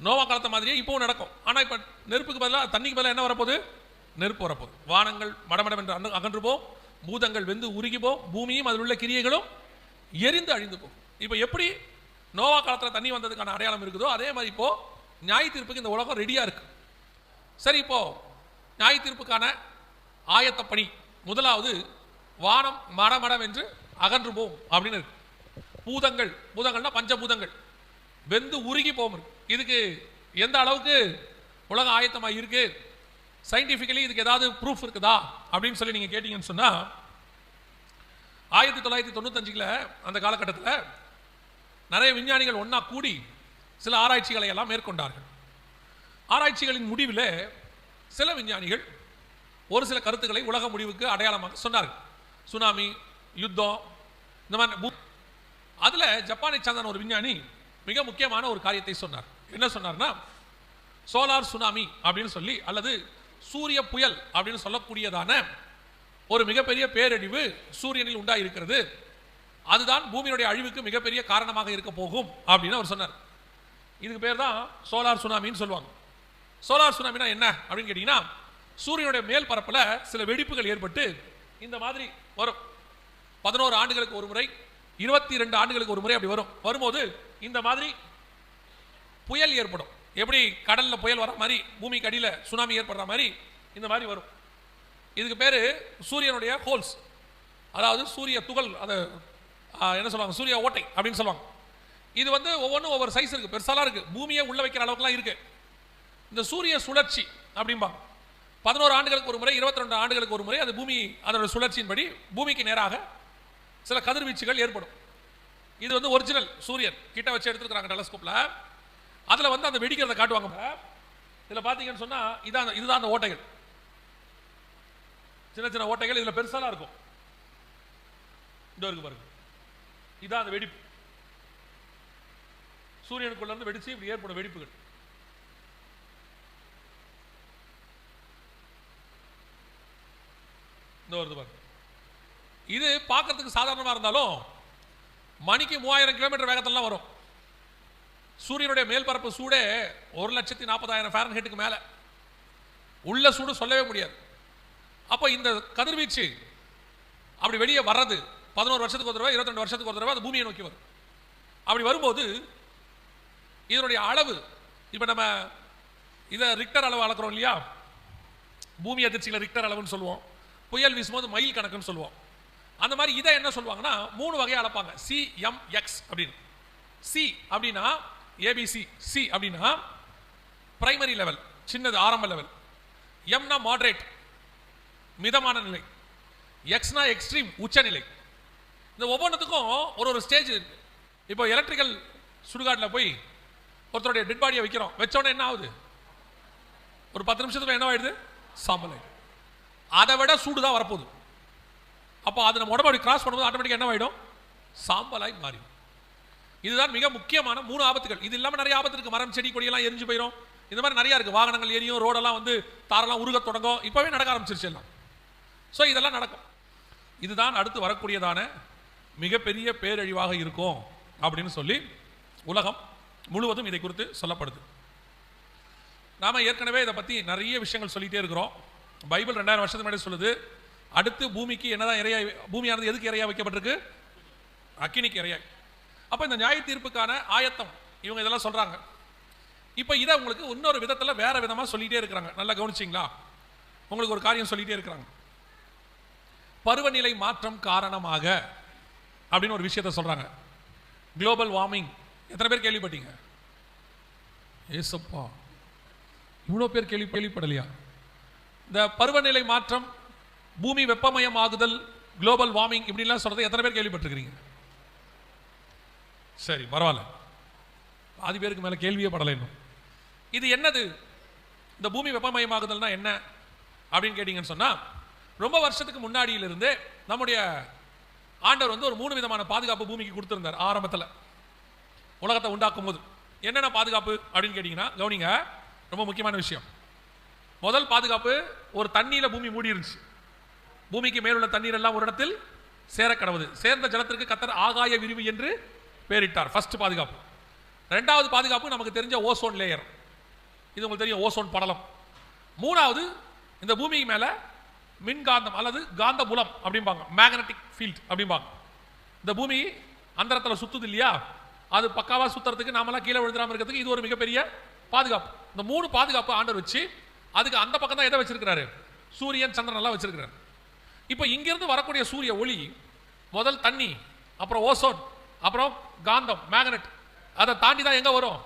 நோவா காலத்தை மாதிரியே இப்போவும் நடக்கும். ஆனால் இப்போ நெருப்புக்கு பதிலாக தண்ணிக்கு பதிலாக என்ன வரப்போகுது? நெருப்பு வரப்போகுது. வானங்கள் மடமடம் என்று அகன்று- அகன்று போம் பூதங்கள் வெந்து உருகி போம் பூமியும் அதில் உள்ள கிரியைகளும் எரிந்து அழிந்து போகும் இப்போ எப்படி நோவா காலத்தில் தண்ணி வந்ததுக்கான அடையாளம் இருக்குதோ அதே மாதிரி இப்போது நியாய தீர்ப்புக்கு இந்த உலகம் ரெடியாக இருக்குது சரி இப்போது நியாய தீர்ப்புக்கான ஆயத்த பணி முதலாவது வானம் மடமடம் என்று அகன்று போகும் அப்படின்னு இருக்கு. பூதங்கள் பூதங்கள்னா பஞ்சபூதங்கள் வெந்து உருகி போகும் இருக்கு. இதுக்கு எந்த அளவுக்கு உலகம் ஆயத்தமாக இருக்குது சயின்டிஃபிக்கலி இதுக்கு ஏதாவது ப்ரூஃப் இருக்குதா? அப்படின்னு சொல்லி நீங்கள் கேட்டீங்கன்னு சொன்னால் ஆயிரத்தி தொள்ளாயிரத்தி தொண்ணூத்தஞ்சுல அந்த காலகட்டத்தில் நிறைய விஞ்ஞானிகள் ஒன்றா கூடி சில ஆராய்ச்சிகளை எல்லாம் மேற்கொண்டார்கள். ஆராய்ச்சிகளின் முடிவில் சில விஞ்ஞானிகள் ஒரு சில கருத்துக்களை உலக முடிவுக்கு அடையாளமாக சொன்னார்கள். சுனாமி யுத்தம் இந்த மாதிரி அதில் ஜப்பானை சார்ந்த ஒரு விஞ்ஞானி மிக முக்கியமான ஒரு காரியத்தை சொன்னார். என்ன சொன்னார்னா சோலார் சுனாமி அப்படின்னு சொல்லி அல்லது சூரிய புயல் அப்படின்னு சொல்லக்கூடியதான ஒரு மிகப்பெரிய பேரழிவு சூரியனில் உண்டாயிருக்கிறது. அதுதான் பூமியினுடைய அழிவுக்கு மிகப்பெரிய காரணமாக இருக்க போகும் அப்படின்னு அவர் சொன்னார். இதுக்கு பேர் தான் சோலார் சுனாமின்னு சொல்லுவாங்க. சோலார் சுனாமினா என்ன அப்படின்னு கேட்டிங்கன்னா சூரியனுடைய மேல் பரப்பில் சில வெடிப்புகள் ஏற்பட்டு இந்த மாதிரி வரும். பதினோரு ஆண்டுகளுக்கு ஒரு முறை இருபத்தி ரெண்டு ஆண்டுகளுக்கு ஒரு முறை அப்படி வரும். வரும்போது இந்த மாதிரி புயல் ஏற்படும். எப்படி கடலில் புயல் வர மாதிரி பூமிக்கு அடியில் சுனாமி ஏற்படுற மாதிரி இந்த மாதிரி வரும். இதுக்கு பேர் சூரியனுடைய ஹோல்ஸ் அதாவது சூரிய துகள் அது என்ன சொல்லுவாங்க? சூரிய ஓட்டை அப்படின்னு சொல்லுவாங்க. இது வந்து ஒவ்வொன்றும் ஒவ்வொரு சைஸ் இருக்குது பெருசாலாம் இருக்குது பூமியை உள்ளே வைக்கிற அளவுக்குலாம் இருக்குது இந்த சூரிய சுழற்சி அப்படிம்பாங்க. பதினோரு ஆண்டுகளுக்கு ஒரு முறை இருபத்தி ரெண்டு ஆண்டுகளுக்கு ஒரு முறை அது பூமி அதோட சுழற்சியின்படி பூமிக்கு நேராக சில கதிர்வீச்சுகள் ஏற்படும். இது வந்து ஒரிஜினல் சூரியன். கிட்ட வச்சு எடுத்துருக்காங்க டெலஸ்கோப்பில் அதுல வந்து அந்த வெடிக்கிறத காட்டுவாங்க. இதுல பார்த்தீங்கன்னு சொன்னா இதான் இதுதான் அந்த ஓட்டைகள். சின்ன சின்ன ஓட்டைகள் இதுல பெருசாலாம் இருக்கும். இந்த இருக்கு பாருங்க. இதான் அந்த வெடிப்பு. சூரியனுக்குள்ள இருந்து வெடிச்சு இப்படி ஏற்படும் வெடிப்புகள். இந்த வருது பாருங்க. இது பார்க்கறதுக்கு சாதாரணமா இருந்தாலும் மணிக்கு மூவாயிரம் கிலோமீட்டர் வேகத்திலாம் வரும். சூரியனுடைய மேல்பரப்பு சூடே ஒரு லட்சத்தி நாற்பதாயிரம் ஃபேரன்ஹெட்டுக்கு மேலே. உள்ள சூடு சொல்லவே முடியாது. அப்போ இந்த கதிர்வீச்சு அப்படி வெளியே வர்றது பதினோரு வருஷத்துக்கு ஒரு தடவை இருபத்தெண்டு வருஷத்துக்கு ஒரு தடவை அது பூமியை நோக்கி வரும். அப்படி வரும்போது இதனுடைய அளவு இப்போ நம்ம இதை ரிக்டர் அளவு அளக்குறோம் இல்லையா? பூமி அதிர்ச்சியில் ரிக்டர் அளவுன்னு சொல்லுவோம். புயல் வீசும்போது மயில் கணக்குன்னு சொல்லுவோம். அந்த மாதிரி இதை என்ன சொல்லுவாங்கன்னா மூணு வகையை அளப்பாங்க. சிஎம்எக்ஸ் எக்ஸ் அப்படின்னு. சி அப்படின்னா ஏபிசி சி அப்படின்னா பிரைமரி லெவல் சின்னது ஆரம்ப லெவல் எம்னா மாடரேட் மிதமான நிலை. எக்ஸ்னா எக்ஸ்ட்ரீம் உச்சநிலை இந்த ஒவ்வொன்றுத்துக்கும் ஒரு ஒரு ஸ்டேஜ் இருக்கு. இப்போ எலக்ட்ரிக்கல் சுடுகாட்டில் போய் ஒருத்தருடைய டெட் பாடியை வைக்கிறோம். வச்சோடனே என்ன ஆகுது? ஒரு பத்து நிமிஷத்துல என்ன ஆயிடுது? சாம்பல் ஆயிடுது. அதை விட சூடு தான் வரப்போகுது. அப்போ அது நம்ம உடம்பு கிராஸ் பண்ணும்போது ஆட்டோமேட்டிக்காக என்ன ஆகிடும் சாம்பலாய் மாறிடும். இதுதான் மிக முக்கியமான மூணு ஆபத்துகள். இது இல்லாமல் நிறைய ஆபத்து இருக்குது மரம் செடி கொடியெல்லாம் எரிஞ்சு போயிடும் இந்த மாதிரி நிறையா இருக்குது வாகனங்கள் எரியும் ரோடெல்லாம் வந்து தாரெல்லாம் உருகத் தொடங்கும். இப்போவே நடக்க ஆரம்பிச்சிருச்சு எல்லாம். ஸோ இதெல்லாம் நடக்கும். இதுதான் அடுத்து வரக்கூடியதான மிகப்பெரிய பேரழிவாக இருக்கும் அப்படின்னு சொல்லி உலகம் முழுவதும் இதை குறித்து சொல்லப்படுது. நாம் ஏற்கனவே இதை பற்றி நிறைய விஷயங்கள் சொல்லிகிட்டே இருக்கிறோம். பைபிள் ரெண்டாயிரம் வருஷத்துக்கு முன்னாடி சொல்லுது அடுத்து பூமிக்கு என்னதான் இறையா பூமியானது எதுக்கு இறையா வைக்கப்பட்டிருக்கு? அக்கினிக்கு இறையாய் அப்போ இந்த நியாய தீர்ப்புக்கான ஆயத்தம் இவங்க இதெல்லாம் சொல்கிறாங்க இப்போ இதை உங்களுக்கு இன்னொரு விதத்தில் வேற விதமாக சொல்லிகிட்டே இருக்கிறாங்க. நல்லா கவனிச்சிங்களா? உங்களுக்கு ஒரு காரியம் சொல்லிகிட்டே இருக்கிறாங்க. பருவநிலை மாற்றம் காரணமாக அப்படின்னு ஒரு விஷயத்தை சொல்கிறாங்க குளோபல் வார்மிங் எத்தனை பேர் கேள்விப்பட்டீங்க? ஏசப்பா இவ்வளோ பேர் கேள்வி கேள்விப்படலையா? இந்த பருவநிலை மாற்றம் பூமி வெப்பமயம் ஆகுதல் குளோபல் வார்மிங் இப்படிலாம் சொல்கிறது எத்தனை பேர் கேள்விப்பட்டிருக்கிறீங்க? சரி பரவாயில்ல. பாதி பேருக்கு மேலே கேள்வியே படலை இன்னும். இது என்னது? இந்த பூமி வெப்பமயமாகுதல்னா என்ன? அப்படின்னு கேட்டிங்கன்னு சொன்னால் ரொம்ப வருஷத்துக்கு முன்னாடியிலிருந்தே நம்முடைய ஆண்டவர் வந்து ஒரு மூணு விதமான பாதுகாப்பு பூமிக்கு கொடுத்துருந்தார் ஆரம்பத்தில். உலகத்தை உண்டாக்கும் போது. என்னென்ன பாதுகாப்பு அப்படின்னு கேட்டிங்கன்னா கவனிங்க ரொம்ப முக்கியமான விஷயம். முதல் பாதுகாப்பு ஒரு தண்ணியில் பூமி மூடி இருந்துச்சு பூமிக்கு மேலுள்ள தண்ணீர் எல்லாம் ஒரு இடத்தில் சேர கடவுது சேர்ந்த ஜலத்திற்கு கத்தர் ஆகாய விரிவு என்று பேரிட்டார். ஃபர்ஸ்ட் பாதுகாப்பு. ரெண்டாவது பாதுகாப்பு நமக்கு தெரிஞ்ச ஓசோன் லேயர் இது உங்களுக்கு தெரியும் ஓசோன் படலம். மூணாவது இந்த பூமிக்கு மேலே மின்காந்தம் அல்லது காந்த புலம் அப்படிம்பாங்க. மேக்னெட்டிக் ஃபீல்ட் அப்படிம்பாங்க. இந்த பூமி அந்தரத்தில் சுற்றுது இல்லையா? அது பக்காவாக சுற்றுறதுக்கு நாமெல்லாம் கீழே விழுந்துடாமல் இருக்கிறதுக்கு இது ஒரு மிகப்பெரிய பாதுகாப்பு. இந்த மூணு பாதுகாப்பு ஆண்டர் வச்சு அதுக்கு அந்த பக்கம் தான் எதை வச்சிருக்கிறாரு? சூரியன் சந்திரனெல்லாம் வச்சிருக்கிறார். இப்போ இங்கேருந்து வரக்கூடிய சூரிய ஒளி முதல் தண்ணி அப்புறம் ஓசோன் அப்புறம் காந்தம் மேக்னெட் அதை தாண்டி தான் எங்கே வரும்?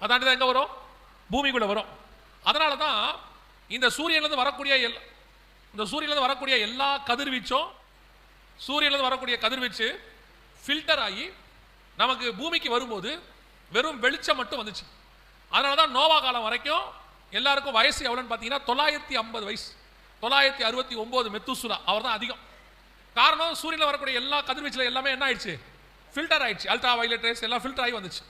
அதை தாண்டி தான் எங்கே வரும்? பூமிக்குள்ள வரும். அதனால தான் இந்த சூரியன்லேருந்து வரக்கூடிய எல் இந்த சூரியன்லேருந்து வரக்கூடிய எல்லா கதிர்வீச்சும் சூரியன்லேருந்து வரக்கூடிய கதிர்வீச்சு ஃபில்டர் ஆகி நமக்கு பூமிக்கு வரும்போது வெறும் வெளிச்சம் மட்டும் வந்துச்சு. அதனால தான் நோவா காலம் வரைக்கும் எல்லாருக்கும் வயசு எவ்வளோன்னு பார்த்தீங்கன்னா தொள்ளாயிரத்தி ஐம்பது வயசு. தொள்ளாயிரத்தி அறுபத்தி ஒம்பது மெத்துசுலா அவர் தான் அதிகம். காரணம் சூரியனில் வரக்கூடிய எல்லா கதிர்வீச்சில் எல்லாமே என்ன ஆயிடுச்சு? ஃபில்டர் ஆயிடுச்சு. அல்ட்ரா வயலட் ரேஸ் எல்லாம் ஃபில்டர் ஆகி வந்துச்சு.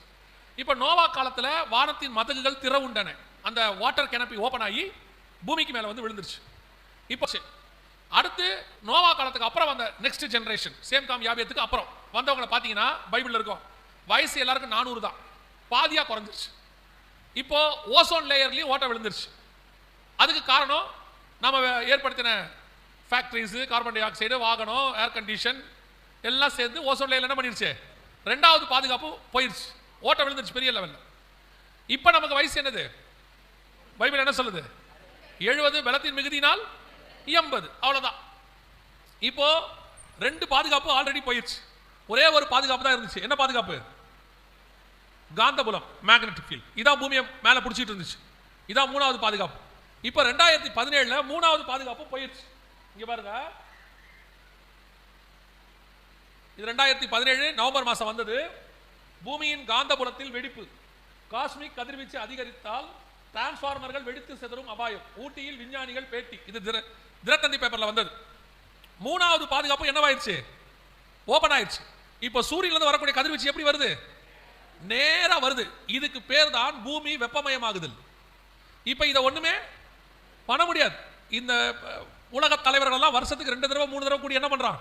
இப்போ நோவா காலத்தில் வானத்தின் மதகுகள் திறவுண்டன அந்த வாட்டர் கெனப்பி ஓப்பன் ஆகி பூமிக்கு மேலே வந்து விழுந்துருச்சு. இப்போ சரி. அடுத்து நோவா காலத்துக்கு அப்புறம் வந்த நெக்ஸ்ட் ஜென்ரேஷன் சேம் காம் யாபியத்துக்கு அப்புறம் வந்தவங்களை பார்த்தீங்கன்னா பைபிளில் இருக்கும். வயசு எல்லாருக்கும் நானூறு தான். பாதியாக குறைஞ்சிருச்சு. இப்போ ஓசோன் லேயர்லேயும் ஓட்டை விழுந்துருச்சு. அதுக்கு காரணம் நம்ம ஏற்படுத்தின ஃபேக்ட்ரிஸு கார்பன் டை ஆக்சைடு வாகனம் ஏர் கண்டிஷன் எல்லாம் சேர்ந்து ஓசோன் லேயர் என்ன பண்ணிருச்சு? ரெண்டாவது பாதுகாப்பு போயிருச்சு. ஓட்டம் விழுந்துருச்சு பெரிய லெவலில் இப்போ நமக்கு வயசு என்னது? பைபிள் என்ன சொல்லுது? எழுபது பலத்தின் மிகுதினால் எண்பது. அவ்வளோதான் இப்போ ரெண்டு பாதுகாப்பு ஆல்ரெடி போயிருச்சு. ஒரே ஒரு பாதுகாப்பு தான் இருந்துச்சு. என்ன பாதுகாப்பு? காந்தபுலம் மேக்னெட்டிக் ஃபீல்ட் இதான் பூமியை மேலே பிடிச்சிட்டு இருந்துச்சு. இதான் மூணாவது பாதுகாப்பு. இப்போ ரெண்டாயிரத்தி பதினேழுல மூணாவது பாதுகாப்பு போயிருச்சு. இங்கே பாருங்க. இது ரெண்டாயிரத்தி பதினேழு நவம்பர் மாதம் வந்தது. பூமியின் காந்தபுலத்தில் வெடிப்பு. காஸ்மிக் கதிர்வீச்சு அதிகரித்தால் டிரான்ஸ்ஃபார்மர்கள் வெடித்து செதறும் அபாயம். ஊட்டியில் விஞ்ஞானிகள் பேட்டி. இது திர தினத்தந்தி பேப்பரில் வந்தது. மூணாவது பாதுகாப்பு என்னவாயிருச்சு? ஓபன் ஆயிடுச்சு இப்போ சூரியன்லேருந்து வரக்கூடிய கதிர்வீச்சு எப்படி வருது? நேராக வருது. இதுக்கு பேர் தான் பூமி வெப்பமயமாகுதல். இப்போ இதை ஒன்றுமே பண்ண முடியாது. இந்த உலக தலைவர்கள் எல்லாம் வருஷத்துக்கு ரெண்டு தடவை மூணு தடவை கூடி என்ன பண்ணுறான்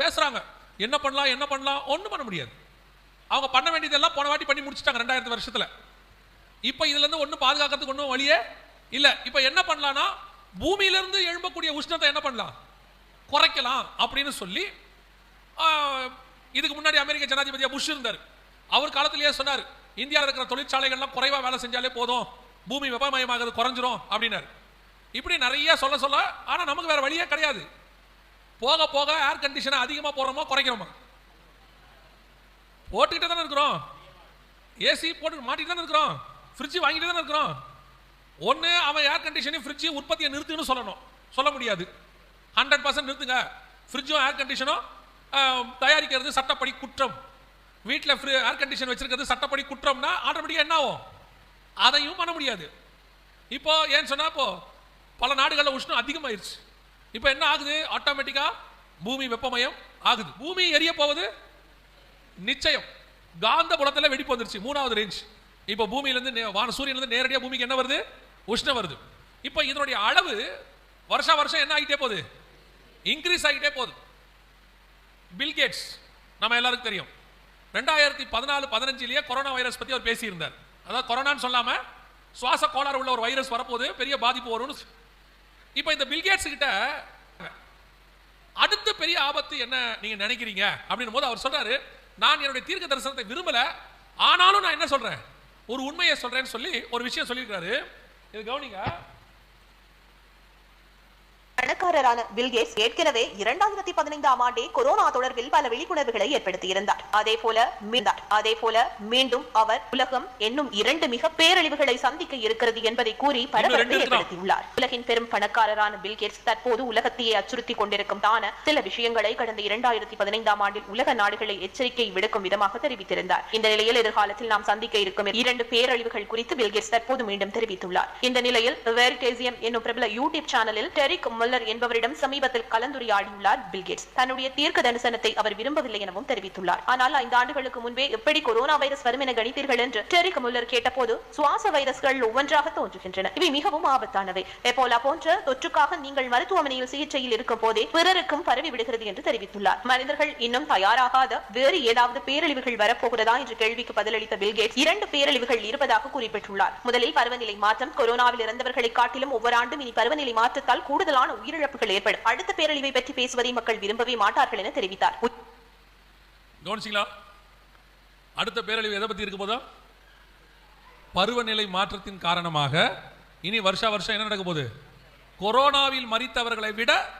பேசுகிறாங்க என்ன பண்ணலாம் என்ன பண்ணலாம்? ஒன்றும் பண்ண முடியாது. அவங்க பண்ண வேண்டியதெல்லாம் போன வாட்டி பண்ணி முடிச்சிட்டாங்க ரெண்டாயிரத்து வருஷத்தில். இப்போ இதுலேருந்து ஒன்றும் பாதுகாக்கிறதுக்கு ஒன்றும் வழியே இல்லை. இப்போ என்ன பண்ணலான்னா பூமியிலேருந்து எழும்பக்கூடிய உஷ்ணத்தை என்ன பண்ணலாம்? குறைக்கலாம் அப்படின்னு சொல்லி இதுக்கு முன்னாடி அமெரிக்க ஜனாதிபதியாக புஷ் இருந்தார். அவர் காலத்திலேயே சொன்னார் இந்தியாவில் இருக்கிற தொழிற்சாலைகள்லாம் குறைவாக வேலை செஞ்சாலே போதும். பூமி வெப்பமயமாகிறது குறைஞ்சிரும் அப்படின்னாரு. இப்படி நிறைய சொல்ல சொல்ல ஆனால் நமக்கு வேற வழியே கிடையாது. போக போக ஏர் கண்டிஷனை அதிகமாக போடுறோமா குறைக்கிறோமா? போட்டுக்கிட்டே தானே இருக்கிறோம். ஏசி போட்டு மாட்டிட்டு தானே இருக்கிறோம். ஃப்ரிட்ஜு வாங்கிட்டு தானே இருக்கிறோம். ஒன்று அவன் ஏர் கண்டிஷனையும் ஃப்ரிட்ஜு உற்பத்தியை நிறுத்துன்னு சொல்லணும். சொல்ல முடியாது. ஹண்ட்ரட் பர்சன்ட் நிறுத்துங்க. ஃப்ரிட்ஜும் ஏர் கண்டிஷனும் தயாரிக்கிறது சட்டப்படி குற்றம். வீட்டில் ஃப்ரி ஏர் கண்டிஷன் வச்சிருக்கிறது சட்டப்படி குற்றம்னா ஆட்டோமேட்டிக்காக என்ன ஆகும்? அதையும் பண்ண முடியாது. இப்போ ஏன்னு சொன்னால் இப்போது பல நாடுகளில் உஷ்ணம் அதிகமாயிருச்சு. இப்போ என்ன ஆகுது? ஆட்டோமேட்டிக்கா பூமி வெப்பமயம் ஆகுது. பூமி எரிய போவது? நிச்சயம். காந்த புலத்தில் வெடிப்பு வந்துருச்சு. மூணாவது ரேஞ்ச் இப்போ பூமியிலேருந்து நே- வான சூரியன்லேருந்து நேரடியாக பூமிக்கு என்ன வருது? உஷ்ணம் வருது. இப்போ இதனுடைய அளவு வருஷா வருஷம் என்ன ஆகிட்டே போகுது? இன்க்ரீஸ் ஆகிட்டே போகுது. பில் கேட்ஸ் நம்ம எல்லாருக்கும் தெரியும். ரெண்டாயிரத்தி பதினாலு பதினஞ்சுலேயே கொரோனா வைரஸ் பற்றி அவர் பேசியிருந்தார். அதாவது கொரோனான்னு சொல்லாம சுவாச கோளாறு உள்ள ஒரு வைரஸ் வரப்போகுது. பெரிய பாதிப்பு வரும்னு இப்போ இந்த பில்கேட்ஸ் கிட்ட அடுத்த பெரிய ஆபத்து என்ன நீங்க நினைக்கிறீங்க? அப்படின்னும் போது அவர் சொல்றாரு நான் என்னுடைய தீர்க்க தரிசனத்தை விரும்பல ஆனாலும் நான் என்ன சொல்றேன்? ஒரு உண்மையை சொல்றேன்னு சொல்லி ஒரு விஷயம் சொல்லியிருக்காரு இது கவனிங்க. பணக்காரரான பில்கேட்ஸ் ஏற்கனவே இரண்டாயிரத்தி பதினைந்தாம் ஆண்டே கொரோனா தொடர்பில் பல விழிப்புணர்வுகளை ஏற்படுத்தியிருந்தார். அதே போல அதே போல மீண்டும் அவர் உலகம் என்னும் இரண்டு மிக பேரழிவுகளை சந்திக்க இருக்கிறது என்பதை கூறி பரபரப்பை. ஏற்படுத்தியுள்ளார். உலகின் பெரும் பணக்காரரான பில்கேட்ஸ் தற்போது உலகத்தையே அச்சுறுத்தி கொண்டிருக்கும் தான சில விஷயங்களை கடந்த இரண்டாயிரத்தி பதினைந்தாம் ஆண்டில் உலக நாடுகளை எச்சரிக்கை விடுக்கும் விதமாக தெரிவித்திருந்தார். இந்த நிலையில் எதிர்காலத்தில் நாம் சந்திக்க இருக்கும் இரண்டு பேரழிவுகள் குறித்து பில்கேட்ஸ் தற்போது மீண்டும் தெரிவித்துள்ளார். இந்த நிலையில் வெரிடேசியம் என்னும் பிரபல யூடியூப் சேனலில் டெரிக் முல்லர் என்பவரிடம் சமீபத்தில் கலந்துரையாடியுள்ளார் பில்கேட்ஸ் தன்னுடைய தீர்க்க தரிசனத்தை அவர் விரும்பவில்லை எனவும் தெரிவித்துள்ளார். ஆனால் ஐந்து ஆண்டுகளுக்கு முன்பே எப்படி கொரோனா வைரஸ் வரும் என கணித்தீர்கள் என்று டெரிக் முல்லர் கேட்டபோது சுவாச வைரஸ்கள் ஒவ்வொன்றாக தோன்றுகின்றன. இவை மிகவும் ஆபத்தானவை. எப்போலா போன்ற தொற்றுக்காக நீங்கள் மருத்துவமனையில் சிகிச்சையில் இருக்கும் போதே பிறருக்கும் பரவி விடுகிறது என்று தெரிவித்துள்ளார். மனிதர்கள் இன்னும் தயாராகாத வேறு ஏதாவது பேரழிவுகள் வரப்போகிறதா என்ற கேள்விக்கு பதிலளித்த பில்கேட் இரண்டு பேரழிவுகள் இருப்பதாக குறிப்பிட்டுள்ளார். முதலில் பருவநிலை மாற்றம். கொரோனாவில் இறந்தவர்களை காட்டிலும் ஒவ்வொரு ஆண்டும் இனி பருவநிலை மாற்றத்தால் கூடுதலான உயிரிழப்புகள் ஏற்படும். அடுத்த பேரழிவை பற்றி பேசுவதை மக்கள் விரும்பவே மாட்டார்கள் என தெரிவித்தார். கவனிச்சிங்களா? அடுத்த பேரழிவு எதை பத்தி இருக்க போதா? பருவநிலை மாற்றத்தின் காரணமாக இனி வருஷா வருஷம் என்ன நடக்க போகுது? கொரோனாவில் மறித்தவர்களை விட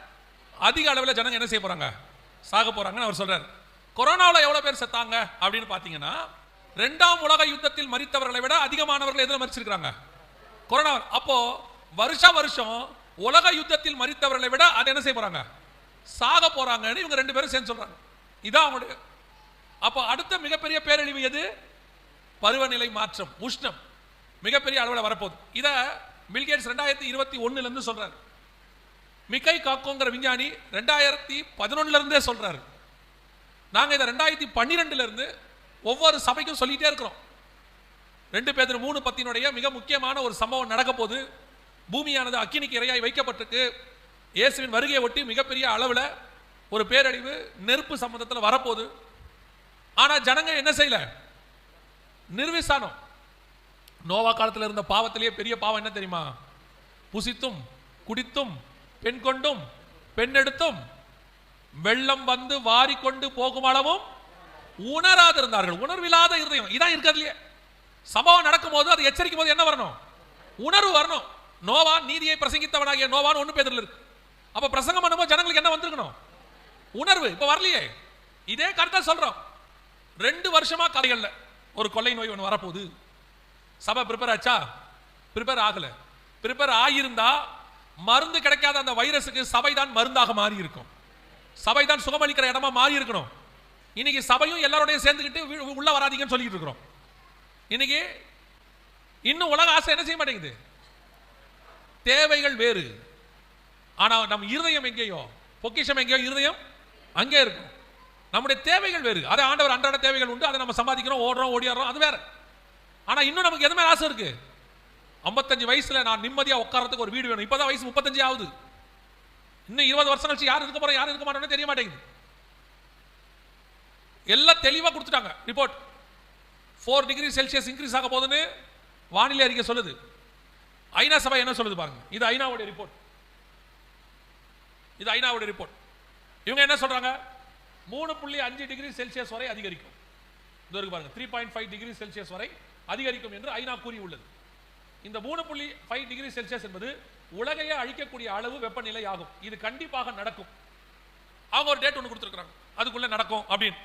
அதிக அளவில் ஜனங்க என்ன செய்ய போறாங்க? சாக போறாங்கன்னு அவர் சொல்றாரு. கொரோனாவில் எவ்வளோ பேர் செத்தாங்க அப்படின்னு பார்த்தீங்கன்னா ரெண்டாம் உலக யுத்தத்தில் மறித்தவர்களை விட அதிகமானவர்கள் எதில் மறிச்சிருக்கிறாங்க? கொரோனா. அப்போ வருஷ வருஷம் உலக யுத்தத்தில் மறித்தவர்களை விட அதை என்ன செய்ய போறாங்க? சாக போறாங்கன்னு இவங்க ரெண்டு பேரும் சேர்ந்து சொல்றாங்க. இதான் அவங்களுடைய அப்போ அடுத்த மிகப்பெரிய பேரழிவு எது? பருவநிலை மாற்றம் உஷ்ணம். மிகப்பெரிய அளவில் வரப்போகுது. இதை மில்கேட்ஸ் ரெண்டாயிரத்தி இருபத்தி ஒன்னுலேருந்து சொல்கிறார் மிக்கை காக்கோங்கிற விஞ்ஞானி ரெண்டாயிரத்தி பதினொன்னுலேருந்தே சொல்கிறாரு நாங்கள் இதை ரெண்டாயிரத்தி பன்னிரெண்டுலேருந்து ஒவ்வொரு சபைக்கும் சொல்லிகிட்டே இருக்கிறோம். ரெண்டு பேர் மூணு பத்தினுடைய மிக முக்கியமான ஒரு சம்பவம் நடக்க போகுது பூமியானது அக்கினிக்கு இரையாய் வைக்கப்பட்டிருக்கு. இயேசுவின் வருகையை ஒட்டி மிகப்பெரிய அளவில் ஒரு பேரழிவு நெருப்பு சம்பந்தத்தில் வரப்போகுது. ஆனால் ஜனங்க என்ன செய்யல? நிர்விசானம். நோவா காலத்தில் இருந்த பாவத்திலேயே பெரிய பாவம் என்ன தெரியுமா? புசித்தும் குடித்தும் பெண் கொண்டும் பெண் எடுத்தும் வெள்ளம் வந்து வாரிக்கொண்டு போகும் அளவும் உணராதிருந்தார்கள் உணர்வில்லாத இருதயம். இதான் இருக்கிறதுலையே. சம்பவம் நடக்கும்போது அது எச்சரிக்கும் போது என்ன வரணும்? உணர்வு வரணும். நோவா நீதியை பிரசங்கித்தவனாகிய நோவான்னு ஒன்று பேரில் இருக்கு. அப்போ பிரசங்கம் பண்ணும்போது ஜனங்களுக்கு என்ன வந்திருக்கணும்? உணர்வு. இப்போ வரலையே. இதே கருத்தை சொல்கிறோம் ரெண்டு வருஷமாக கதைகள்ல ஒரு கொள்ளை நோய் ஒன்று வரப்போகுது. சபை ப்ரிப்பேர் ஆச்சா? ப்ரிப்பேர் ஆகலை. ப்ரிப்பேர் ஆகியிருந்தா மருந்து கிடைக்காத அந்த வைரஸுக்கு சபை தான் மருந்தாக மாறி இருக்கும் சபை தான் சுகமளிக்கிற இடமா மாறி இருக்கணும் இன்னைக்கு சபையும் எல்லாரோடையும் சேர்ந்துக்கிட்டு உள்ள வராதீங்கன்னு சொல்லிட்டு இருக்கிறோம். இன்னைக்கு இன்னும் உலக ஆசை என்ன செய்ய மாட்டேங்குது? தேவைகள் வேறு. ஆனால் நம் இருதயம் எங்கேயோ? பொக்கிஷம் எங்கேயோ? இருதயம் அங்கே இருக்கும். நம்முடைய தேவைகள் வேறு. அதை ஆண்டவர் அன்றாட தேவைகள் உண்டு. அதை நம்ம சம்பாதிக்கிறோம் ஓடுறோம் ஓடியாடுறோம் அது வேற. ஆனால் இன்னும் நமக்கு எது ஆசை இருக்கு? ஐம்பத்தஞ்சு வயசில் நான் நிம்மதியாக உட்காரத்துக்கு ஒரு வீடு வேணும். இப்பதான் வயசு முப்பத்தஞ்சு ஆகுது. இன்னும் இருபது வருஷம் கழிச்சு யார் இருக்க போறோம் யார் இருக்க மாட்டோம்னு தெரிய மாட்டேங்குது. எல்லாம் தெளிவாக கொடுத்துட்டாங்க. Report four degree Celsius increase ஆக போகுதுன்னு வானிலை அறிக்கை சொல்லுது. ஐநா சபை என்ன சொல்லுது பாருங்க. இது ஐநாவுடைய ரிப்போர்ட் இது ஐநாவுடைய ரிப்போர்ட் இவங்க என்ன சொல்றாங்க? மூணு புள்ளி அஞ்சு டிகிரி செல்சியஸ் வரை அதிகரிக்கும். இது வரைக்கும் பாருங்க. Three point five degree Celsius வரை அதிகரிக்கும் என்று ஐநா கூறியுள்ளது. இந்த மூணு புள்ளி ஃபைவ் டிகிரி செல்சியஸ் என்பது உலகையே அழிக்கக்கூடிய அளவு வெப்பநிலை ஆகும். இது கண்டிப்பாக நடக்கும். அவங்க ஒரு டேட் ஒன்று கொடுத்துருக்காங்க அதுக்குள்ள நடக்கும் அப்படின்னு.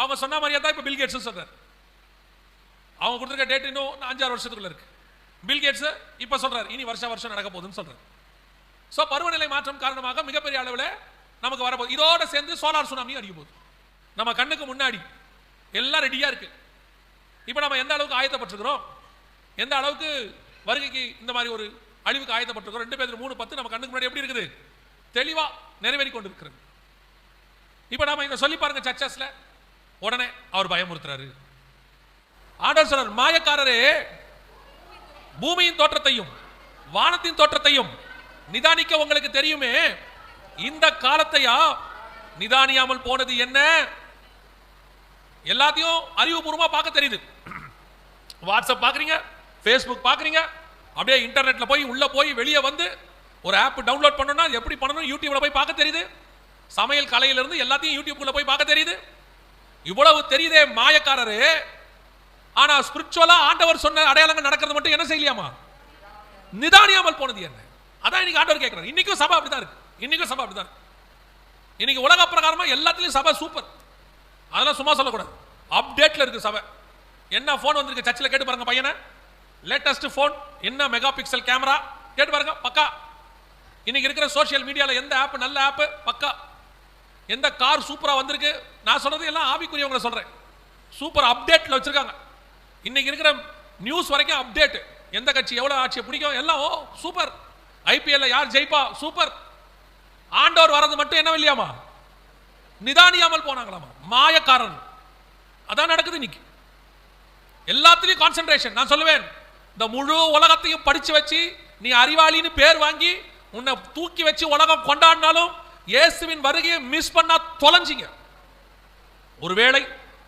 அவங்க சொன்ன மாதிரியே தான் இப்போ பில்கேட்ஸும் சொல்கிறார் சொல்றாரு. அவங்க கொடுத்துருக்க டேட் இன்னும் அஞ்சாறு வருஷத்துக்குள்ள இருக்கு. பில் கேட்ஸ் இப்போ சொல்றாரு இனி வருஷம் வருஷம் நடக்க போகுதுன்னு சொல்றாரு. ஸோ பருவநிலை மாற்றம் காரணமாக மிகப்பெரிய அளவில் நமக்கு வரப்போகுது. இதோட சேர்ந்து சோலார் சுனாமி அடிக்க போகுது. நம்ம கண்ணுக்கு முன்னாடி எல்லாம் ரெடியாக இருக்கு. இப்போ நம்ம எந்த அளவுக்கு ஆயத்தப்பட்டிருக்கிறோம்? எந்த அளவுக்கு வருகைக்கு இந்த மாதிரி ஒரு அழிவுக்கு ஆயத்தப்பட்டிருக்கிறோம்? ரெண்டு பேர் மூணு பத்து நம்ம கண்ணுக்கு முன்னாடி எப்படி இருக்குது? தெளிவாக நிறைவேறி கொண்டு இருக்கிறது இப்போ நாம இதை சொல்லி பாருங்க சர்ச்சஸ்ல. உடனே அவர் பயமுறுத்துறாரு. ஆண்டவர் சொல்றார் மாயக்காரரே பூமியின் தோற்றத்தையும் வானத்தின் தோற்றத்தையும் நிதானிக்க உங்களுக்கு தெரியுமே? இந்த காலத்தையா நிதானியாமல் போனது என்ன? எல்லாத்தையும் அறிவுபூர்வமா பார்க்க தெரியுது. வாட்ஸ்அப் பார்க்குறீங்க ஃபேஸ்புக் பார்க்குறீங்க அப்படியே இன்டர்நெட்ல போய் உள்ள போய் வெளியே வந்து ஒரு ஆப் டவுன்லோட் பண்ணணும்னா எப்படி பண்ணணும்? யூடியூப்ல போய் பார்க்க தெரியுது. சமையல் கலையிலிருந்து எல்லாத்தையும் யூடியூப்குள்ள போய் பார்க்க தெரியுது. இவ்வளவு தெரியுதே மாயக்காரரு. ஆனா ஸ்பிரிச்சுவலா ஆண்டவர் சொன்ன அடையாளங்கள் நடக்கிறது மட்டும் என்ன செய்யலையாமா? நிதானியாமல் போனது என்ன? அதான் இன்னைக்கு ஆண்டவர் கேட்கிறார். இன்னைக்கும் சபை அப்படிதான் இருக்கு. இன்னைக்கும் சபை அப்படிதான் இன்னைக்கு உலக பிரகாரமா எல்லாத்துலயும் சபை சூப்பர் அதெல்லாம் சும்மா சொல்லக்கூடாது. அப்டேட்ல இருக்கு சபை. என்ன ஃபோன் வந்திருக்கு? சர்ச்சில் கேட்டு பாருங்க பையனை. லேட்டஸ்ட் ஃபோன் என்ன மெகா பிக்சல் கேமரா கேட்டு பாருங்க பக்கா. இன்னைக்கு இருக்கிற சோஷியல் மீடியாவில் எந்த ஆப் நல்ல ஆப் பக்கா. எந்த கார் சூப்பராக வந்திருக்கு? நான் சொல்றது எல்லாம் ஆவிக்குரியவங்களை சொல்றேன். சூப்பர் அப்டேட்ல வச்சிருக்காங்க. இன்னைக்கு இருக்கிற நியூஸ் வரைக்கும் அப்டேட் எந்த கட்சி எவ்வளோ ஆட்சியை பிடிக்கும்? எல்லாம் ஓ சூப்பர் ஐபிஎல்ல யார் ஜெயிப்பா? சூப்பர் ஆண்டவர் வர்றது மட்டும் என்ன இல்லையாமா நிதானியாமல் போனாங்களாமா மாயக்காரன் அதான் நடக்குது இன்னைக்கு. எல்லாத்துலேயும் கான்சென்ட்ரேஷன் நான் சொல்லுவேன் இந்த முழு உலகத்தையும் படிச்சு வச்சு நீ அறிவாளின்னு பேர் வாங்கி உன்னை தூக்கி வச்சு உலகம் கொண்டாடினாலும் இயேசுவின் வருகையை மிஸ் பண்ணா தொலைஞ்சிங்க. ஒருவேளை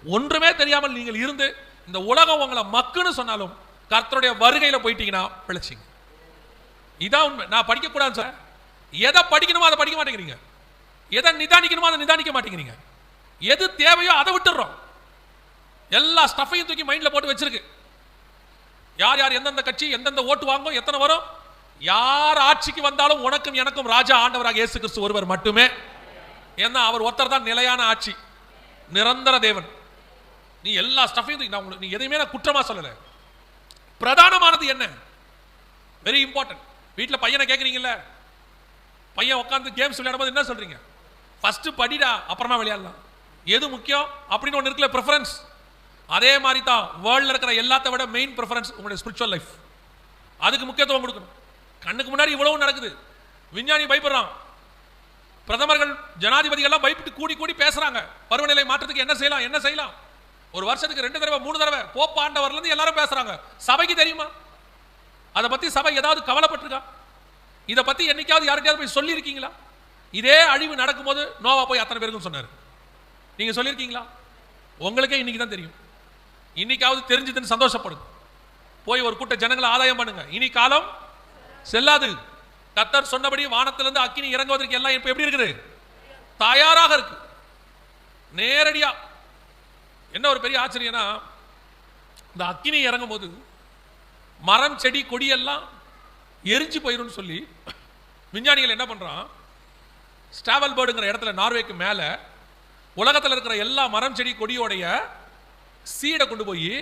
ஒன்றுமே தெரியாமல் நீங்கள் இருந்து இந்த உலகம் உங்களை மக்குன்னு சொன்னாலும் கர்த்தருடைய வருகையில் போயிட்டீங்கன்னா பிழைச்சிங்க. இதான் உண்மை. நான் படிக்கக்கூடாதுன்னு சார் எதை படிக்கணுமோ அதை படிக்க மாட்டேங்கிறீங்க. எதை நிதானிக்கணுமோ அதை நிதானிக்க மாட்டேங்கிறீங்க. எது தேவையோ அதை விட்டுடுறோம் எல்லா ஸ்டஃபையும் தூக்கி மைண்டில் போட்டு வச்சிருக்கு. யார் யார் எந்தெந்த கட்சி எந்தெந்த ஓட்டு வாங்கும் எத்தனை வரும்? யார் ஆட்சிக்கு வந்தாலும் உனக்கும் எனக்கும் ராஜா ஆண்டவராக இயேசு கிறிஸ்து ஒருவர் மட்டுமே. ஏன்னா அவர் ஒருத்தர் தான் நிலையான ஆட்சி. நிரந்தர தேவன். நீ எல்லா ஸ்டஃபையும் நான் உங்களுக்கு நீ எதையுமே நான் குற்றமா சொல்லலை. பிரதானமானது என்ன? வெரி இம்பார்ட்டன்ட் வீட்டில் பையனை கேட்குறீங்கல்ல பையன் உட்காந்து கேம்ஸ் விளையாடும்போது என்ன சொல்றீங்க? ஃபஸ்ட்டு படிடா அப்புறமா விளையாடலாம். எது முக்கியம்? அப்படின்னு ஒன்று இருக்குல்ல ப்ரிஃபரன்ஸ் அதே மாதிரி தான் வேர்ல்டில் இருக்கிற எல்லாத்த விட மெயின் ப்ரிஃபரன்ஸ் உங்களுடைய ஸ்பிரிச்சுவல் லைஃப் அதுக்கு முக்கியத்துவம் கொடுக்கணும். கண்ணுக்கு முன்னாடி இவ்வளவு நடக்குது. விஞ்ஞானி பயப்படுறான். பிரதமர்கள் ஜனாதிபதிகள்லாம் பயப்பட்டு கூடி கூடி பேசுறாங்க. பருவநிலை மாற்றத்துக்கு என்ன செய்யலாம்? என்ன செய்யலாம்? ஒரு வருஷத்துக்கு ரெண்டு தடவை மூணு தடவை போப்பாண்டவர்லேருந்து எல்லாரும் பேசுகிறாங்க சபைக்கு தெரியுமா? அதை பற்றி சபை ஏதாவது கவலைப்பட்டிருக்கா? இதை பற்றி என்னைக்காவது யார்கிட்டயாவது போய் சொல்லியிருக்கீங்களா? இதே அழிவு நடக்கும்போது நோவா போய் அத்தனை பேருக்கும் சொன்னார். நீங்கள் சொல்லியிருக்கீங்களா? உங்களுக்கே இன்னைக்கு தான் தெரியும். இன்னைக்காவது தெரிஞ்சதுன்னு சந்தோஷப்படுங்க போய் ஒரு கூட்ட ஜனங்களை ஆதாயம் பண்ணுங்க. இனி காலம் செல்லாது. கத்தர் சொன்னபடி வானத்திலிருந்து அக்கினி இறங்குவதற்கு எல்லாம் இப்போ எப்படி இருக்குது? தயாராக இருக்கு. நேரடியாக என்ன ஒரு பெரிய ஆச்சரியம்னா இந்த அக்கினி இறங்கும் போது மரம் செடி கொடியெல்லாம் எரிஞ்சு போயிரும்னு சொல்லி விஞ்ஞானிகள் என்ன பண்ணுறான் ஸ்டாவல் பேர்டுங்கிற இடத்துல நார்வேக்கு மேலே உலகத்தில் இருக்கிற எல்லா மரம் செடி கொடியோடைய சீடை கொண்டு போய்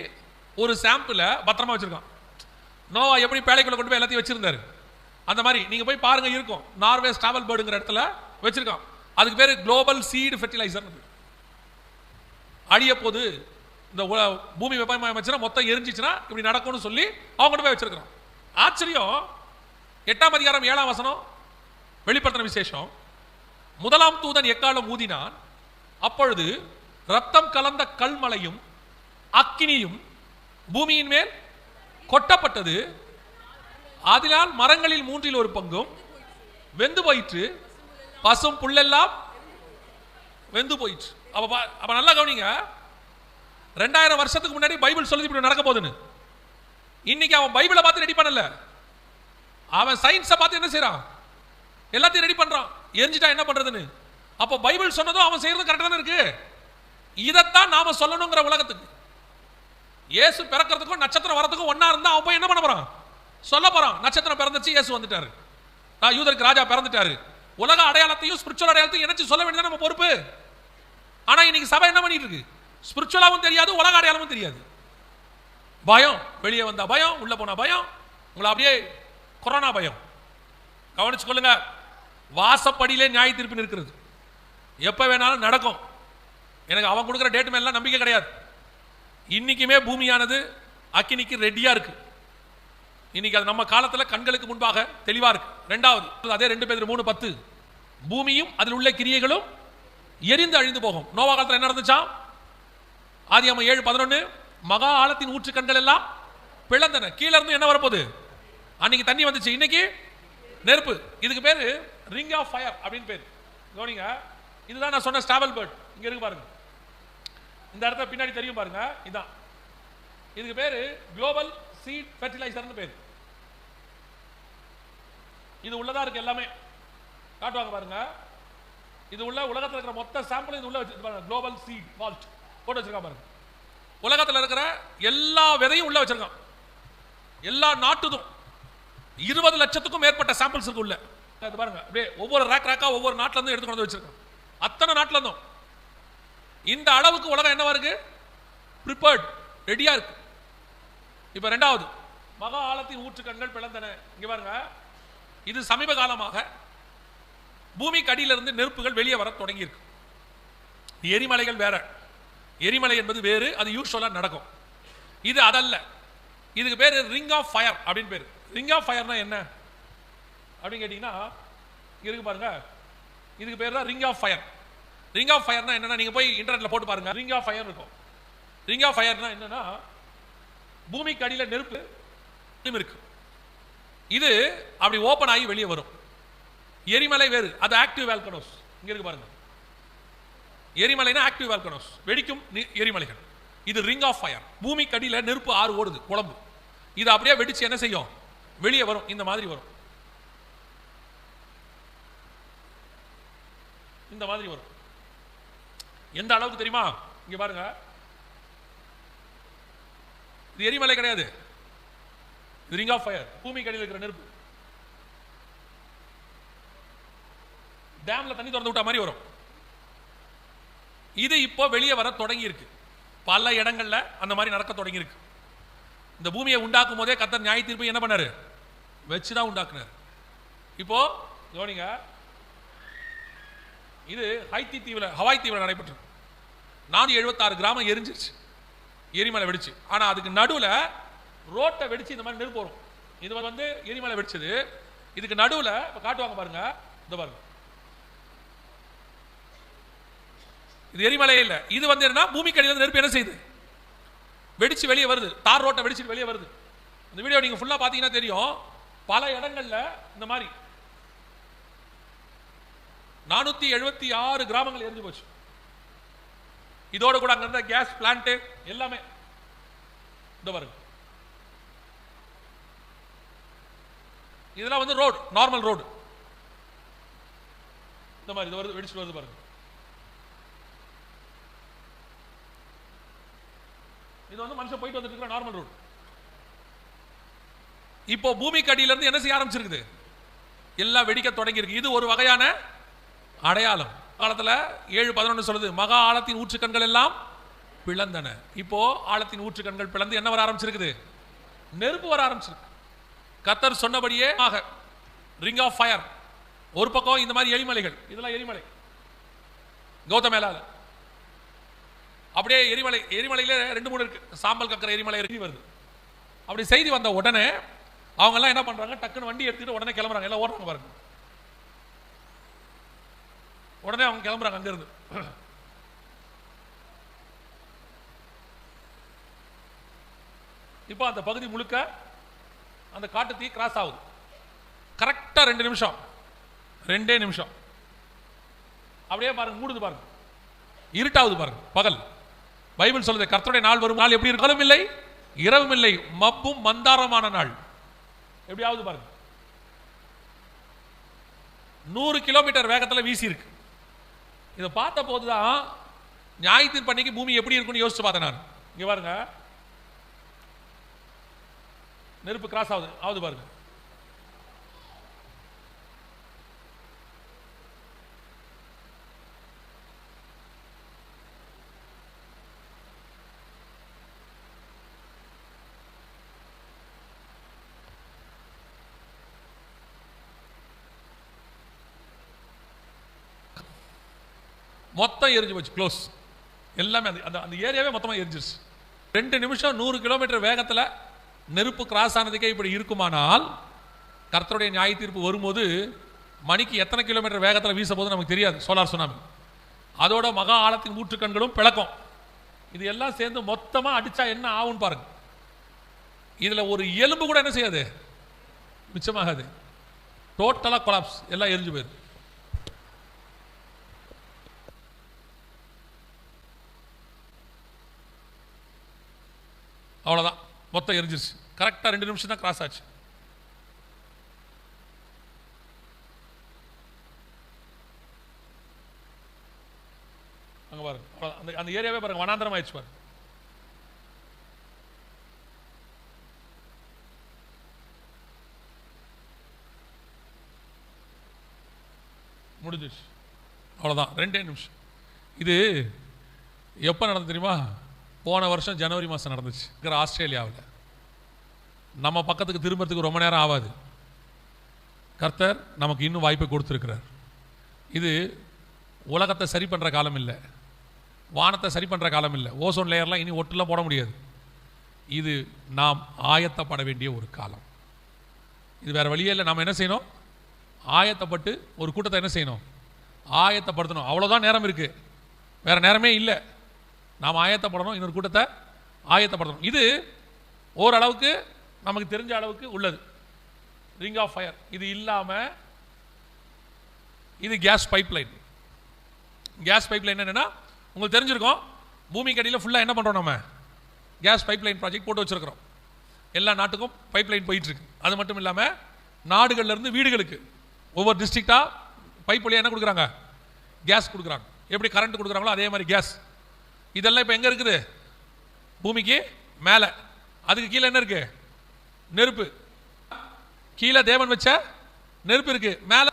ஒரு சாம்பிளை பத்திரமா வச்சுருக்கான். நோவா எப்படி பேழைக்குள்ளே கொண்டு போய் எல்லாத்தையும் வச்சுருந்தாரு? அந்த மாதிரி நீங்கள் போய் பாருங்கள் இருக்கும். நார்வே ஸ்டாவல் பேர்டுங்கிற இடத்துல வச்சுருக்கான். அதுக்கு பேர் குளோபல் சீடு ஃபெர்டிலைசர்னு அழிய போது இந்த பூமி வெப்பமயமாச்சுன்னா மொத்தம் எரிஞ்சிச்சுன்னா இப்படி நடக்கும்னு சொல்லி அவங்க கொண்டு போய் வச்சிருக்கிறோம். ஆச்சரியம். எட்டாம் அதிகாரம் ஏழாம் வசனம் வெளிப்படுத்தின விசேஷம். முதலாம் தூதன் எக்காலம் ஊதினான்? அப்பொழுது ரத்தம் கலந்த கல்மலையும் அக்கினியும் பூமியின் மேல் கொட்டப்பட்டது. அதனால் மரங்களில் மூன்றில் ஒரு பங்கும் வெந்து போயிற்று. பசும் புல்லெல்லாம் வெந்து போயிற்று. அப்ப பா- நல்லா கவனிங்க. ரெண்டாயிரம் வருஷத்துக்கு முன்னாடி பைபிள் சொல்லி இப்படி நடக்க போகுதுன்னு. இன்னைக்கு அவன் பைபிளை பார்த்து ரெடி பண்ணல. அவன் சயின்ஸை பார்த்து என்ன செய்கிறான் எல்லாத்தையும் ரெடி பண்றான். எரிஞ்சிட்டா என்ன பண்றதுன்னு. அப்போ பைபிள் சொன்னதும் அவன் செய்யறது கரெக்டாக தானே இருக்கு? இதைத்தான் நாம சொல்லணுங்கிற உலகத்துக்கு. இயேசு பிறக்கிறதுக்கும் நட்சத்திரம் வரதுக்கும் ஒன்றா இருந்தா அவன் போய் என்ன பண்ண போறான்? சொல்ல போறான். நட்சத்திரம் பிறந்துச்சு இயேசு வந்துட்டாரு. நான் யூதருக்கு ராஜா பிறந்துட்டாரு. உலக அடையாளத்தையும் ஸ்பிரிச்சுவல் அடையாளத்தையும் இணைச்சு சொல்ல வேண்டியது நம்ம பொறுப்பு? ஆனால் இன்னைக்கு சபை என்ன பண்ணிட்டு இருக்கு? ஸ்பிரிச்சுவலாகவும் தெரியாது உலக அடையாளமும் தெரியாது. பயம். வெளியே வந்தால் பயம் உள்ளே போனால் பயம். உங்களை அப்படியே கொரோனா பயம். கவனிச்சுக்கொள்ளுங்க வாசப்படியிலே நியாய தீர்ப்பு இருக்கிறது எப்போ வேணாலும் நடக்கும். எனக்கு அவன் கொடுக்குற டேட் மேலாம் நம்பிக்கை கிடையாது. இன்னைக்குமே பூமியானது அக்கினிக்கு ரெடியாக இருக்குது இன்னைக்கு அது நம்ம காலத்தில் கண்களுக்கு முன்பாக தெளிவாக இருக்குது ரெண்டாவது அதே ரெண்டு பேர் மூணு பத்து. பூமியும் அதில் உள்ள கிரியைகளும் எரிந்து அழிந்து போகும். நோவா காலத்தில் என்ன நடந்துச்சா? ஆதியாம ஏழு பதினொன்னு மகா ஆழத்தின் ஊற்று கண்கள் எல்லாம் பிளந்தன. கீழே இருந்து என்ன வரப்போகுது? அன்னைக்கு தண்ணி வந்துச்சு. இன்னைக்கு நெருப்பு. இதுக்கு பேர் ரிங் ஆஃப் ஃபயர் அப்படின்னு பேர். கவனிங்க. இதுதான் நான் சொன்ன ஸ்டாபல் பேர்ட். இங்கே இருக்கு பாருங்க. இந்த இடத்துல பின்னாடி தெரியும் பாருங்க. இதான். இதுக்கு பேர் குளோபல் சீட் ஃபெர்டிலைசர்னு பேர். இது உள்ளதா இருக்கு எல்லாமே. காட்டுவாங்க பாருங்க. இது உள்ள உலகத்தில் இருக்கிற மொத்த சாம்பிள் இது உள்ள வச்சு குளோபல் சீட் வால்ட் போட்டு வச்சிருக்கான் பாருங்க. உலகத்தில் இருக்கிற எல்லா விதையும் உள்ள வச்சிருக்கான். எல்லா நாட்டுதும். இருபது லட்சத்துக்கும் மேற்பட்ட சாம்பிள்ஸ் இருக்கு உள்ள. அது பாருங்க. அப்படியே ஒவ்வொரு ரேக் ரேக்கா ஒவ்வொரு நாட்டில இருந்து எடுத்து கொண்டு வந்து வச்சிருக்கான். அத்தனை நாட்டில இருந்தும். இந்த அளவுக்கு உலகம் என்னவா இருக்கு? ப்ரிப்பேர்ட் ரெடியா இருக்கு. இப்ப ரெண்டாவது மகா ஆழத்தின் ஊற்றுக்கண்கள் பிளந்தன. இங்க பாருங்க. இது சமீப காலமாக பூமிக்கு அடியிலிருந்து நெருப்புகள் வெளியே வர தொடங்கியிருக்கு. எரிமலைகள் வேற. எரிமலை என்பது வேறு அது யூஸ்வலாக நடக்கும். இது அதல்ல. இதுக்கு பேர் ரிங் ஆஃப் ஃபயர் அப்படின்னு பேர். ரிங் ஆஃப் ஃபயர்னா என்ன? அப்படின்னு கேட்டிங்கன்னா இருக்கு பாருங்க. இதுக்கு பேர் தான் ring of fire ring of ஃபயர்னா என்னன்னா நீங்க போய் இன்டர்நெட்ல போட்டு பாருங்க. ரிங் ஆஃப் ஃபயர் இருக்கும். ரிங் ஆஃப் ஃபயர்னா என்னன்னா பூமிக்கு அடியில் நெருப்பு இருக்கு. இது அப்படி ஓபன் ஆகி வெளியே வரும். எரிமலை வேறு அது ஆக்டிவ் வேல்கனோஸ் இங்க இருக்கு பாருங்க. எரிமலைனா ஆக்டிவ் வேல்கனோஸ் வெடிக்கும் எரிமலைகள். இது ரிங் ஆஃப் ஃபயர் பூமிக்கு அடியில் நெருப்பு ஆறு ஓடுது குழம்பு. இது அப்படியே வெடிச்சு என்ன செய்யும்? வெளியே வரும் இந்த மாதிரி வரும். இந்த மாதிரி வரும். எந்த அளவுக்கு தெரியுமா? இங்க பாருங்க. இது எரிமலை கிடையாது. இது ரிங் ஆஃப் ஃபயர் பூமிக்கு அடியில் இருக்கிற நெருப்பு. டேமில் தண்ணி திறந்து விட்ட மாதிரி வரும். இது இப்போ வெளியே வர தொடங்கியிருக்கு. பல இடங்கள்ல அந்த மாதிரி நடக்க தொடங்கியிருக்கு. இந்த பூமியை உண்டாக்கும் போதே கத்தர் நியாய தீர்ப்பு என்ன பண்ணார்? வச்சு தான் உண்டாக்குனார். இப்போ கவனிங்க இது ஹைத்தி தீவில் ஹவாய் தீவில் நடைபெற்று நானூற்றி எழுபத்தாறு கிராமம் எரிஞ்சிருச்சு. எரிமலை வெடிச்சு. ஆனால் அதுக்கு நடுவில் ரோட்டை வெடிச்சு இந்த மாதிரி நெருப்பு வரும். இது வந்து எரிமலை வெடிச்சது. இதுக்கு நடுவில் இப்போ காட்டுவாங்க பாருங்க. இந்த பாருங்க. இது எரிமலையே இல்லை. இது வந்து என்ன பூமிக்கு அடியில நெருப்பு என்ன செய்யுது? வெடிச்சு வெளியே வருது. தார் ரோட்டை வெடிச்சு வெளியே வருது. இந்த வீடியோ நீங்க ஃபுல்லா பாத்தீங்கன்னா தெரியும். பல இடங்கள்ல இந்த மாதிரி நானூத்தி எழுபத்தி ஆறு கிராமங்கள் எரிஞ்சு போச்சு. இதோட கூட அங்க இருந்த கேஸ் பிளான்ட்டு எல்லாமே. இந்த பாருங்க. இதெல்லாம் வந்து ரோடு நார்மல் ரோடு இந்த மாதிரி இது வருது வெடிச்சுட்டு வருது பாருங்க. இது வந்து மனுஷன் போயிட்டு வந்துட்டு இருக்கிற நார்மல் ரோடு இப்போ பூமிக்கு அடியில இருந்து என்ன செய்ய ஆரம்பிச்சிருக்குது? எல்லாம் வெடிக்க தொடங்கி இருக்கு இது ஒரு வகையான அடையாளம். காலத்தில் ஏழு பதினொன்று சொல்லுது மகா ஆழத்தின் ஊற்றுக்கண்கள் எல்லாம் பிளந்தன. இப்போ ஆழத்தின் ஊற்றுக்கண்கள் பிளந்து என்ன வர ஆரம்பிச்சிருக்குது? நெருப்பு வர ஆரம்பிச்சிருக்கு. கத்தர் சொன்னபடியே ஆக ரிங் ஆஃப் ஃபயர் ஒரு பக்கம் இந்த மாதிரி எரிமலைகள் இதெல்லாம் எரிமலை. கௌதமேலால அப்படியே எரிமலை எரிமலையில் ரெண்டு மூணு இருக்கு. சாம்பல் கக்கிற எரிமலை இறங்கி வருது. அப்படி செய்தி வந்த உடனே அவங்க எல்லாம் என்ன பண்றாங்க? டக்குன்னு வண்டி எடுத்துக்கிட்டு உடனே கிளம்புறாங்க. எல்லாம் ஓடுறாங்க பாருங்க. உடனே அவங்க கிளம்புறாங்க அங்கிருந்து. இப்போ அந்த பகுதி முழுக்க அந்த காட்டு தீ கிராஸ் ஆகுது. கரெக்டா ரெண்டு நிமிஷம். ரெண்டே நிமிஷம். அப்படியே பாருங்க மூடுது பாருங்க. இருட்டாவது பாருங்க பகல். பைபிள் சொல்லுது கர்த்தருடைய நாள் வரும். நாள் எப்படி இருந்தாலும் இல்லை இரவும் இல்லை மப்பும் மந்தாரமான நாள். எப்படியாவது பாருங்க. நூறு கிலோமீட்டர் வேகத்துல வீசி இருக்கு. இதை பார்த்த போதுதான் ஞாயிற்று பண்ணிக்கு பூமி எப்படி இருக்கும்னு யோசிச்சு பார்த்தேன் நான். இங்கே பாருங்க. நெருப்பு கிராஸ் ஆகுது. ஆகுது பாருங்க. மொத்தம் எரிஞ்சு போச்சு க்ளோஸ் எல்லாமே அந்த அந்த அந்த ஏரியாவே மொத்தமாக எரிஞ்சிருச்சு. ரெண்டு நிமிஷம் நூறு கிலோமீட்டர் வேகத்தில் நெருப்பு கிராஸ் ஆனதுக்கே இப்படி இருக்குமானால் கர்த்தருடைய நியாய தீர்ப்பு வரும்போது மணிக்கு எத்தனை கிலோமீட்டர் வேகத்தில் வீச போது நமக்கு தெரியாது சோலார் சுனாமி அதோட மகா ஆழத்தின் ஊற்றுக்கண்களும் பிளக்கும். இது எல்லாம் சேர்ந்து மொத்தமாக அடித்தா என்ன ஆகும்னு பாருங்க. இதில் ஒரு எலும்பு கூட என்ன செய்யாது? மிச்சமாகாது. டோட்டலாக கொலாப்ஸ் எல்லாம் எரிஞ்சு போயிடுது அவ்வளோதான் மொத்தம் எரிஞ்சிருச்சு. கரெக்டாக ரெண்டு நிமிஷம் தான் கிராஸ் ஆச்சு. அங்கே பாருங்க. அந்த அந்த ஏரியாவே பாருங்க வனாந்தரம் ஆயிடுச்சு பாருங்க. முடிஞ்சிச்சு அவ்வளோதான் ரெண்டே நிமிஷம். இது எப்போ நடந்தது தெரியுமா? போன வருஷம் ஜனவரி மாதம் நடந்துச்சு. இருக்கிற ஆஸ்திரேலியாவில். நம்ம பக்கத்துக்கு திரும்புறதுக்கு ரொம்ப நேரம் ஆகாது கர்த்தர் நமக்கு இன்னும் வாய்ப்பை கொடுத்துருக்கிறார். இது உலகத்தை சரி பண்ணுற காலம் இல்லை. வானத்தை சரி பண்ணுற காலம் இல்லை. ஓசோன் லேயர்லாம் இனி ஒட்டுலாம் போட முடியாது. இது நாம் ஆயத்தப்பட வேண்டிய ஒரு காலம். இது வேறு வழியே இல்லை. நாம் என்ன செய்யணும்? ஆயத்தப்பட்டு ஒரு கூட்டத்தை என்ன செய்யணும்? ஆயத்தப்படுத்தணும். அவ்வளோதான் நேரம் இருக்குது வேற நேரமே இல்லை. நாம் ஆயத்தப்படணும். இன்னொரு கூட்டத்தை ஆயத்தப்படுத்தணும். இது ஓரளவுக்கு நமக்கு தெரிஞ்ச அளவுக்கு உள்ளது. ரிங் ஆஃப் ஃபயர் இது இல்லாமல் இது கேஸ் பைப்லைன் கேஸ் பைப்லைன் என்னென்னா உங்களுக்கு தெரிஞ்சிருக்கோம் பூமிக்கு அடியில் ஃபுல்லாக என்ன பண்ணுறோம் நம்ம? கேஸ் பைப்லைன் ப்ராஜெக்ட் போட்டு வச்சிருக்கிறோம். எல்லா நாட்டுக்கும் பைப்லைன் லைன் போயிட்டுருக்கு. அது மட்டும் இல்லாமல் நாடுகள்லேருந்து வீடுகளுக்கு. ஒவ்வொரு டிஸ்ட்ரிக்டாக பைப் வழியாக என்ன கொடுக்குறாங்க? கேஸ் கொடுக்குறாங்க. எப்படி கரண்ட் கொடுக்குறாங்களோ அதே மாதிரி கேஸ் இதெல்லாம் இப்போ எங்கே இருக்குது? பூமிக்கு மேலே. அதுக்கு கீழே என்ன இருக்குது நெருப்பு. கீழே தேவன் வச்ச நெருப்பு இருக்கு. மேலே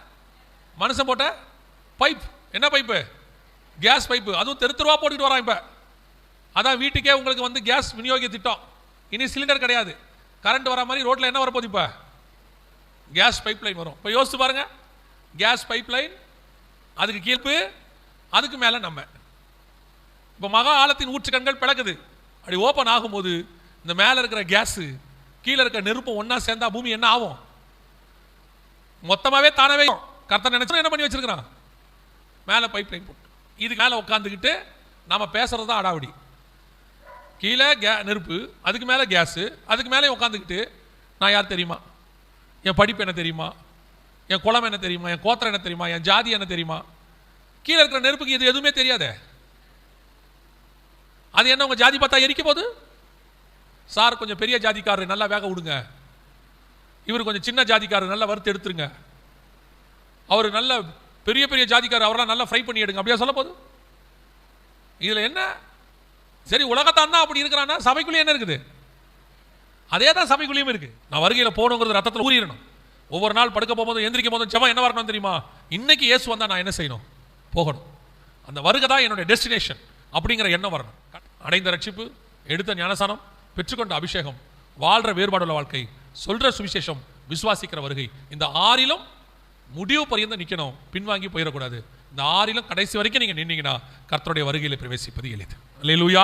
மனுஷன் போட்ட பைப் என்ன பைப்பு கேஸ் பைப்பு அதுவும் தெரு தெருவா போட்டுட்டு வரான் இப்போ. அதான் வீட்டுக்கே உங்களுக்கு வந்து கேஸ் விநியோக திட்டம். இனி சிலிண்டர் கிடையாது. கரண்ட் வர மாதிரி ரோட்டில் என்ன வரப்போகுது இப்போ? கேஸ் பைப் லைன் வரும். இப்போ யோசிச்சு பாருங்க. கேஸ் பைப் லைன் அதுக்கு கீழ்ப்பு அதுக்கு மேலே நம்ம. இப்போ மகா ஆழத்தின் ஊற்றுக்கண்கள் பிளக்குது. அப்படி ஓப்பன் ஆகும்போது இந்த மேலே இருக்கிற கேஸு கீழே இருக்க நெருப்பு ஒன்றா சேர்ந்தா பூமி என்ன ஆகும்? மொத்தமாகவே தானவே கர்த்தர் நினைச்சா என்ன பண்ணி வச்சிருக்கிறான்? மேலே பைப் லைன் போட்டு. இதுக்கு மேலே உட்காந்துக்கிட்டு நம்ம பேசுறது தான் அடாவடி. கீழே கே நெருப்பு அதுக்கு மேலே கேஸு அதுக்கு மேலே உட்காந்துக்கிட்டு நான் யார் தெரியுமா? என் படிப்பு என்ன தெரியுமா? என் குளம் என்ன தெரியுமா? என் கோத்திரம் என்ன தெரியுமா? என் ஜாதி என்ன தெரியுமா? கீழே இருக்கிற நெருப்புக்கு இது எதுவுமே தெரியாதே. அது என்ன உங்கள் ஜாதி பார்த்தா எரிக்க போகுது? சார் கொஞ்சம் பெரிய ஜாதிக்காரர் நல்லா வேக விடுங்க. இவர் கொஞ்சம் சின்ன ஜாதிக்காரர் நல்லா வறுத்து எடுத்துருங்க. அவர் நல்ல பெரிய பெரிய ஜாதிக்காரர் அவரெல்லாம் நல்லா ஃப்ரை பண்ணி எடுங்க. அப்படியா சொல்ல போகுது? இதில் என்ன? சரி உலகத்தான் அப்படி இருக்கிறான்னா சபைக்குள்ளே என்ன இருக்குது? அதே தான் சபைக்குள்ளேயும் இருக்குது நான் வருகையில் போகணுங்கிறது ரத்தத்தில் ஊறிடணும். ஒவ்வொரு நாள் படுக்க போகும்போது எந்திரிக்கும் போதும் ஜெபம் என்ன வரணும் தெரியுமா? இன்னைக்கு இயேசு வந்தால் நான் என்ன செய்யணும்? போகணும். அந்த வருகை தான் என்னுடைய டெஸ்டினேஷன் அப்படிங்கிற எண்ணம் வரணும். அடைந்த ரட்சிப்பு எடுத்த ஞானசானம் பெற்றுக்கொண்ட அபிஷேகம் வாழ்ற வேறுபாடுள்ள வாழ்க்கை சொல்ற சுவிசேஷம் விசுவாசிக்கிற வருகை இந்த ஆறிலும் முடிவு பரியந்த நிக்கணும் பின்வாங்கி போயிடக்கூடாது இந்த ஆறிலும் கடைசி வரைக்கும் நீங்க நின்னீங்கன்னா கர்த்தருடைய வருகையில் பிரவேசிப்பது எளிது. லூயா